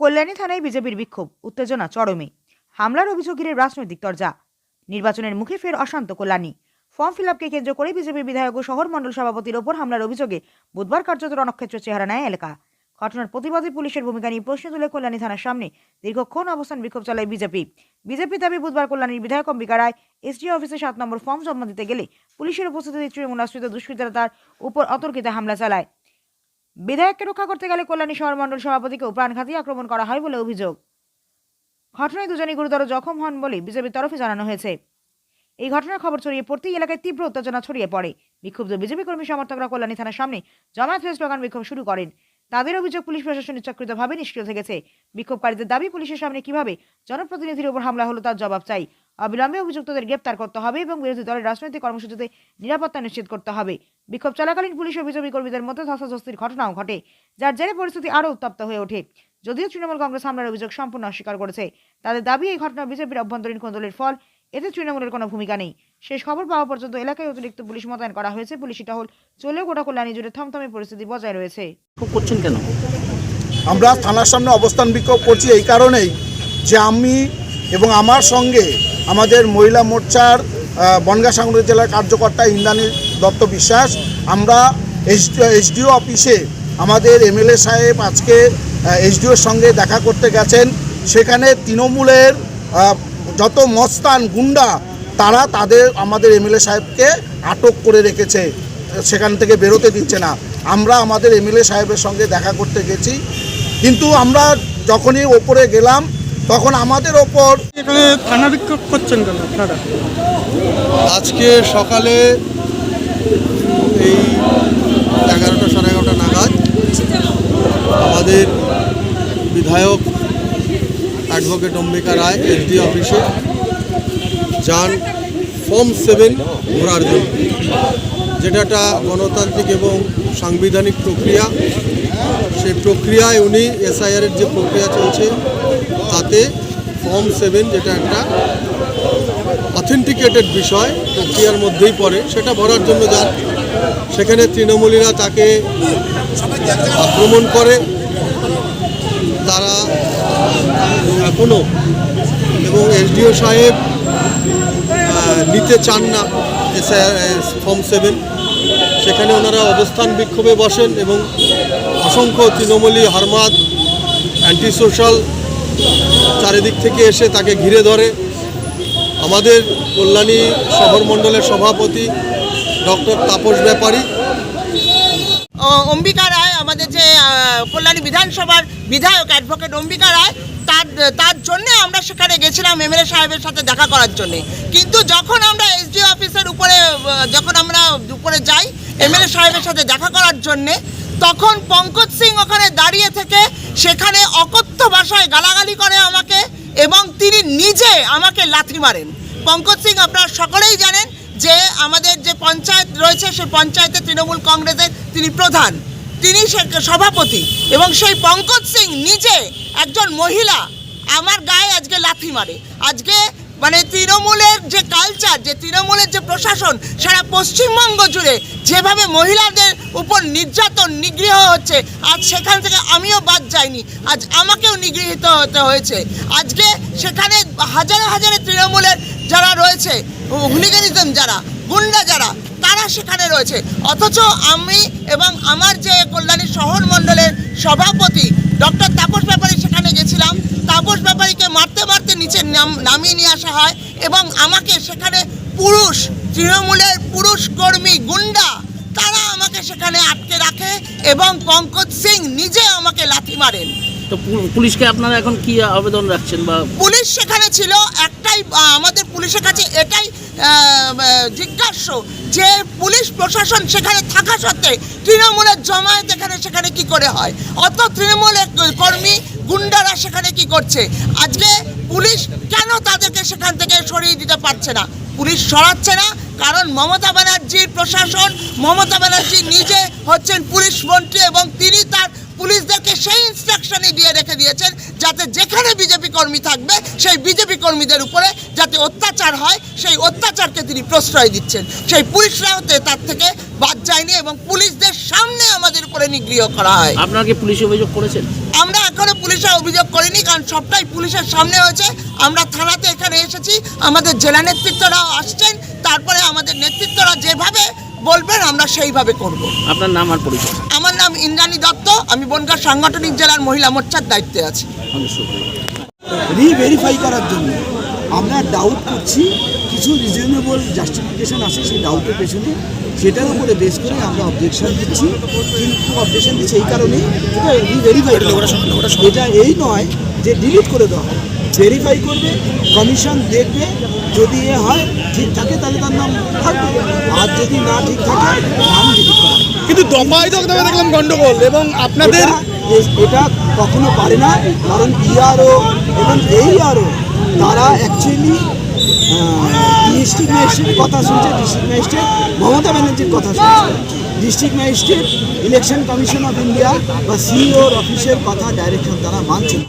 কল্যাণী থানায় বিজেপির বিক্ষোভ, উত্তেজনা, চরমে। হামলার অভিযোগ ঘিরে রাজনৈতিক তরজা। নির্বাচনের মুখে ফের অশান্ত কল্যাণী। ফর্ম ফিল আপকে কেন্দ্র করে বিজেপির বিধায়ক ও শহর মণ্ডল সভাপতির ওপর হামলার অভিযোগে বুধবার কার্যত রণক্ষেত্র চেহারা নেয় এলাকা। ঘটনার প্রতিবাদে পুলিশের ভূমিকা নিয়ে প্রশ্ন তুলে কল্যাণী থানার সামনে। দীর্ঘক্ষণ অবস্থান বিক্ষোভ চালায় বিজেপি। বিজেপি দাবি, বুধবার কল্যাণীর বিধায়ক অম্বিকা রায়, এসডি অফিসে সাত নম্বর ফর্ম জমা দিতে গেলে পুলিশের উপস্থিতিতে তৃণমূল আশ্রিত দুষ্কৃতীরা তার উপর অতর্কিত হামলা চালায়। বিধায়ককে রক্ষা করতে গেলে কল্যাণী শহর মণ্ডল সভাপতিকেও প্রাণঘাতী আক্রমণ করা হয় বলে অভিযোগ। ঘটনায় দুজনই গুরুতর জখম হন বলে বিজেপির তরফে জানানো হয়েছে। এই ঘটনার খবর ছড়িয়ে পড়তেই এলাকায় তীব্র উত্তেজনা ছড়িয়ে পড়ে। বিক্ষুব্ধ বিজেপি কর্মী সমর্থকরা কল্যাণী থানার সামনে জামায়াত হয়ে স্লোগান বিক্ষোভ শুরু করেন। তাদের অভিযোগ, পুলিশ প্রশাসন ইচ্ছাকৃতভাবে নিষ্ক্রিয় থেকেছে। বিক্ষোভকারীদের দাবি, পুলিশের সামনে কীভাবে জনপ্রতিনিধির উপর হামলা হলো তার জবাব চাই। অবিলম্বে অভিযুক্তদের গ্রেপ্তার করতে হবে এবং বিরোধী দলের রাজনৈতিক কর্মসূচিতে নিরাপত্তা নিশ্চিত করতে হবে। বিক্ষোভ চলাকালীন পুলিশ ও বিজেপি কর্মীদের মধ্যে ধস্তাধস্তির ঘটনাও ঘটে যার জেরে পরিস্থিতি আরও উত্তপ্ত হয়ে ওঠে। যদিও তৃণমূল কংগ্রেস হামলার অভিযোগ সম্পূর্ণ অস্বীকার করেছে তাদের দাবি এই ঘটনা বিজেপির অভ্যন্তরীণ কোন্দলের ফল এতে তৃণমূলের কোনো ভূমিকা নেই। শেষ খবর পাওয়া পর্যন্ত এলাকায় অতিরিক্ত পুলিশ মোতায়েন করা হয়েছে। পুলিশি টহল চলেও গোটা কল্যাণী জুড়ে থমথমে পরিস্থিতি বজায় রয়েছে। করছেন কেন? আমরা থানার সামনে অবস্থান বিক্ষোভ করছি এই কারণেই যে আমি এবং আমার সঙ্গে আমাদের মহিলা মোর্চার বনগাঁ জেলার কার্যকর্তা ইন্দ্রাণী দত্ত বিশ্বাস। আমরা এসডিও অফিসে আমাদের এমএলএ সাহেব আজকে এসডিওর সঙ্গে দেখা করতে গেছেন। সেখানে তৃণমূলের যত মস্তান, গুন্ডা, তারা তাদের, আমাদের এমএলএ সাহেবকে আটক করে রেখেছে। সেখান থেকে বেরোতে দিচ্ছে না। আমরা আমাদের এমএলএ সাহেবের সঙ্গে দেখা করতে গেছি। কিন্তু আমরা যখনই ওপরে গেলাম তখন আমাদের ওপর এখানে থানা বিক্ষোভ করছেন কেন আপনারা? আজকে সকালে এই এগারোটা সাড়ে এগারোটা নাগাদ আমাদের বিধায়ক অ্যাডভোকেট অম্বিকা রায় এসডি অফিসে যান ফর্ম সেভেন ঘোরার জন্য। যেটা একটা গণতান্ত্রিক এবং সাংবিধানিক প্রক্রিয়া সেই প্রক্রিয়ায় উনি এসআইআরের যে প্রক্রিয়া চলছে, তাতে ফর্ম সেভেন যেটা একটা অথেন্টিকেটেড বিষয়, প্রক্রিয়ার মধ্যেই পড়ে, সেটা ভরার জন্য যান। সেখানে তৃণমূলীরা তাকে আক্রমণ করে। তারা এখনও এবং এসডিও সাহেব নিতে চান না ফর্ম সেভেন। সেখানে ওনারা অবস্থান বিক্ষোভে বসেন এবং অসংখ্য তৃণমূলী হারমাদ অ্যান্টি সোশ্যাল চারিদিক থেকে এসে তাকে ঘিরে ধরে। আমাদের কল্যাণী শহর মণ্ডলের সভাপতি ডক্টর তাপস ব্যাপারী। অম্বিকা রায়, আমাদের যে কল্যাণী বিধানসভার বিধায়ক অ্যাডভোকেট অম্বিকা রায়, তার তার জন্যে আমরা সেখানে গেছিলাম এমএলএ সাহেবের সাথে দেখা করার জন্যে। কিন্তু যখন আমরা আহ, যখন আমরা উপরে যাই এমএলএ সাহেবের সাথে দেখা করার জন্যে তখন পঙ্কজ সিং ওখানে দাঁড়িয়ে থেকে সেখানে অকথ্য ভাষায় গালাগালি করে আমাকে এবং তিনি নিজে আমাকে লাথি মারেন। পঙ্কজ সিং আপনারা সকলেই জানেন যে আমাদের যে পঞ্চায়েত রয়েছে সেই পঞ্চায়েতে তৃণমূল কংগ্রেসের তিনি প্রধান। তিনি সে- সভাপতি এবং সেই পঙ্কজ সিং নিজে একজন মহিলা আমার গায়ে আজকে লাথি মারে। আজকে মানে তৃণমূলের কালচার যে তৃণমূলের যে প্রশাসন, সারা পশ্চিমবঙ্গ জুড়ে যেভাবে মহিলাদের উপর নির্যাতন নিগৃহ হচ্ছে, আজ সেখান থেকে আমিও বাদ যাইনি। আজ আমাকেও নিগৃহীত হতে হয়েছে। আজকে সেখানে হাজারে হাজারে তৃণমূলের যারা রয়েছে, হুলিগানিজম যারা, গুন্ডা যারা, তারা সেখানে রয়েছে। অথচ আমি এবং আমার যে কল্যাণী শহর মণ্ডলের সভাপতি ডক্টর তাপস ব্যাপারী সেখানে গেছিলাম। তাপস ব্যাপারীকে মারতে মারতে নিচে নাম- নামিয়ে নিয়ে আসা হয় এবং আমাকে সেখানে পুরুষ তৃণমূলের পুরুষ কর্মী গুন্ডা তারা আমাকে সেখানে আটকে রাখে এবং পঙ্কজ সিং নিজে আমাকে লাথি মারেন। তো পুলিশকে আপনারা এখন কি আবেদন রাখছেন বা পুলিশ সেখানে ছিল একটাই আমাদের পুলিশের কাছে এটাই জিজ্ঞাস্য যে পুলিশ প্রশাসন সেখানে থাকা সত্ত্বে তৃণমূলের জমায়েত এখানে, সেখানে কি করে হয়? অত তৃণমূলের কর্মী গুন্ডারা সেখানে কি করছে? আজকে পুলিশ কেন তাদেরকে সেখান থেকে সরিয়ে দিতে পারছে না? পুলিশ সরাচ্ছে না, কারণ মমতা ব্যানার্জির প্রশাসন, মমতা ব্যানার্জি নিজে হচ্ছেন পুলিশ মন্ত্রী এবং পুলিশদেরকে সেই ইনস্ট্রাকশনই দিয়ে রেখে দিয়েছেন যাতে যেখানে বিজেপি কর্মী থাকবে সেই বিজেপি কর্মীদের উপরে যাতে অত্যাচার হয় সেই অত্যাচারকে তিনি প্রশ্রয় দিচ্ছেন। সেই পুলিশরা হতে তার থেকে বাদ যায়নি এবং পুলিশদের সামনে আমাদের উপরে নিগৃহ করা হয়। আপনারা কি পুলিশে অভিযোগ করেছেন? আমরা এখনও পুলিশে অভিযোগ করিনি কারণ সবটাই পুলিশের সামনে হয়েছে। আমরা থানাতে এখানে এসেছি আমাদের জেলা নেতৃত্বরাও আসছেন তারপরে আমাদের নেতৃত্বরা যেভাবে বলবেন আমরা সেইভাবে করব। আপনার নাম আর পরিচয়। আমার নাম ইন্দ্রাণী দত্ত আমি বনগাঁ সাংগঠনিক জেলার মহিলা মোর্চার দায়িত্বে আছি। রিভেরিফাই করার জন্য আমরা ডাউট করছি কিছু রিজনেবল জাস্টিফিকেশন আছে সেই ডাউটের পেছনে সেটার উপরে বেস করে আমরা অবজেকশন দিচ্ছি কিন্তু অবজেকশন দিচ্ছি এই কারণে এটা রিভেরিফাই এটা এই নয় যে ডিলিট করে দেওয়া। হয় ভেরিফাই করবে কমিশন দেখবে যদি এ হয় ঠিক থাকে তাহলে তার নাম থাকবে আর যদি না ঠিক থাকে নাম। কিন্তু দফায় তো দেখলাম গন্ডগোল এবং আপনাদের এটা- কখনো পারে না কারণ ইআরও এবং এই আরও তারা অ্যাকচুয়ালি ডিস্ট্রিক্ট ম্যাজিস্ট্রেটের কথা শুনছে ডিস্ট্রিক্ট ম্যাজিস্ট্রেট মমতা ব্যানার্জির কথা শুনছে district magistrate election commission of India বা সিইওর অফিসের কথা ডাইরেকশন তারা মানছে।